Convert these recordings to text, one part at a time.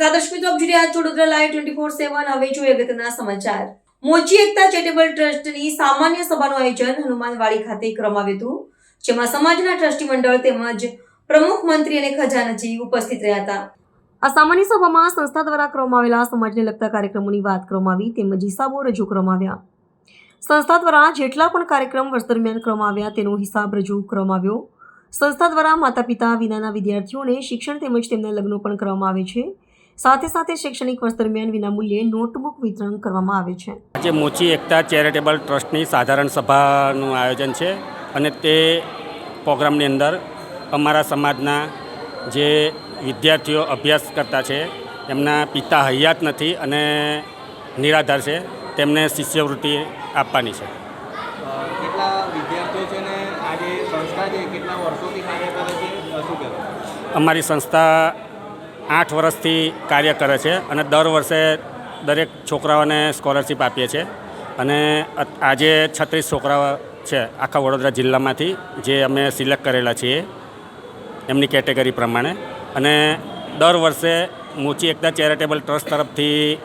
નમસ્કાર દર્શક મિત્રો, આપ જોઈ રહ્યા છો Vadodara live twenty four seven હવે જોઈએ અગત્યના સમાચાર. મોચી એકતા ચેરિટેબલ ટ્રસ્ટની સામાન્ય સભાનું આયોજન હનુમાનવાડી ખાતે કરવામાં હતું, જેમાં સમાજના ટ્રસ્ટી મંડળ તેમજ પ્રમુખ મંત્રી અને ખજાનચી ઉપસ્થિત રહ્યા હતા. આ સામાન્ય સભામાં સંસ્થા દ્વારા કરવામાં આવેલા સમાજને લગતા કાર્યક્રમોની વાત કરવામાં આવી, તેમજ હિસાબો રજૂ કરવામાં આવ્યા. સંસ્થા દ્વારા જેટલા પણ કાર્યક્રમ વર્ષ દરમિયાન કરવામાં આવ્યા, તેનો હિસાબ રજૂ કરવામાં આવ્યો. સંસ્થા દ્વારા માતા પિતા વિનાના વિદ્યાર્થીઓને શિક્ષણ તેમજ તેમના લગ્નો પણ કરવામાં આવે છે. સાથે સાથે શૈક્ષણિક વર્ષ દરમિયાન વિનામૂલ્યે નોટબુક વિતરણ કરવામાં આવે છે. આજે મોચી એકતા ચેરિટેબલ ટ્રસ્ટની સાધારણ સભાનું આયોજન છે અને તે પ્રોગ્રામની અંદર અમારા સમાજના જે વિદ્યાર્થીઓ અભ્યાસ કરતા છે એમના પિતા હયાત નથી અને નિરાધાર છે તેમને શિષ્યવૃત્તિ આપવાની છે. અમારી સંસ્થા આઠ વર્ષથી કાર્ય કરે છે અને દર વર્ષે દરેક છોકરાઓને સ્કોલરશીપ આપીએ છીએ. અને આજે છત્રીસ છોકરાઓ છે આખા વડોદરા જિલ્લામાંથી જે અમે સિલેક્ટ કરેલા છીએ એમની કેટેગરી પ્રમાણે. અને દર વર્ષે મોચી એકતા ચેરિટેબલ ટ્રસ્ટ તરફથી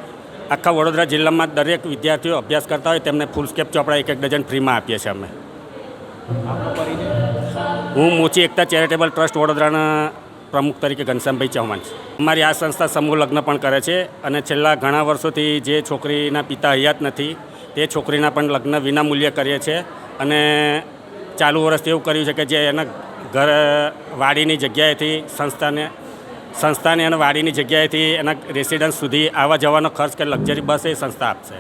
આખા વડોદરા જિલ્લામાં દરેક વિદ્યાર્થીઓ અભ્યાસ કરતા હોય તેમને ફૂલ સ્કેપ ચોપડા એક એક ડઝન ફ્રીમાં આપીએ છીએ અમે. હું મોચી એકતા ચેરિટેબલ ટ્રસ્ટ વડોદરાના પ્રમુખ તરીકે ઘનશ્યામભાઈ ચૌહાણ છે. અમારી આ સંસ્થા સમૂહ લગ્ન પણ કરે છે અને છેલ્લા ઘણા વર્ષોથી જે છોકરીના પિતા હયાત નથી, તે છોકરીના પણ લગ્ન વિનામૂલ્યે કરીએ છીએ અને ચાલુ વર્ષથી એવું કર્યું છે કે જે એના ઘર, વાડીની જગ્યાએથી સંસ્થાને સંસ્થાને અને વાડીની જગ્યાએથી એના રેસિડન્સ સુધી આવવા જવાનો ખર્ચ કે લક્ઝરી બસ એ સંસ્થા આપશે.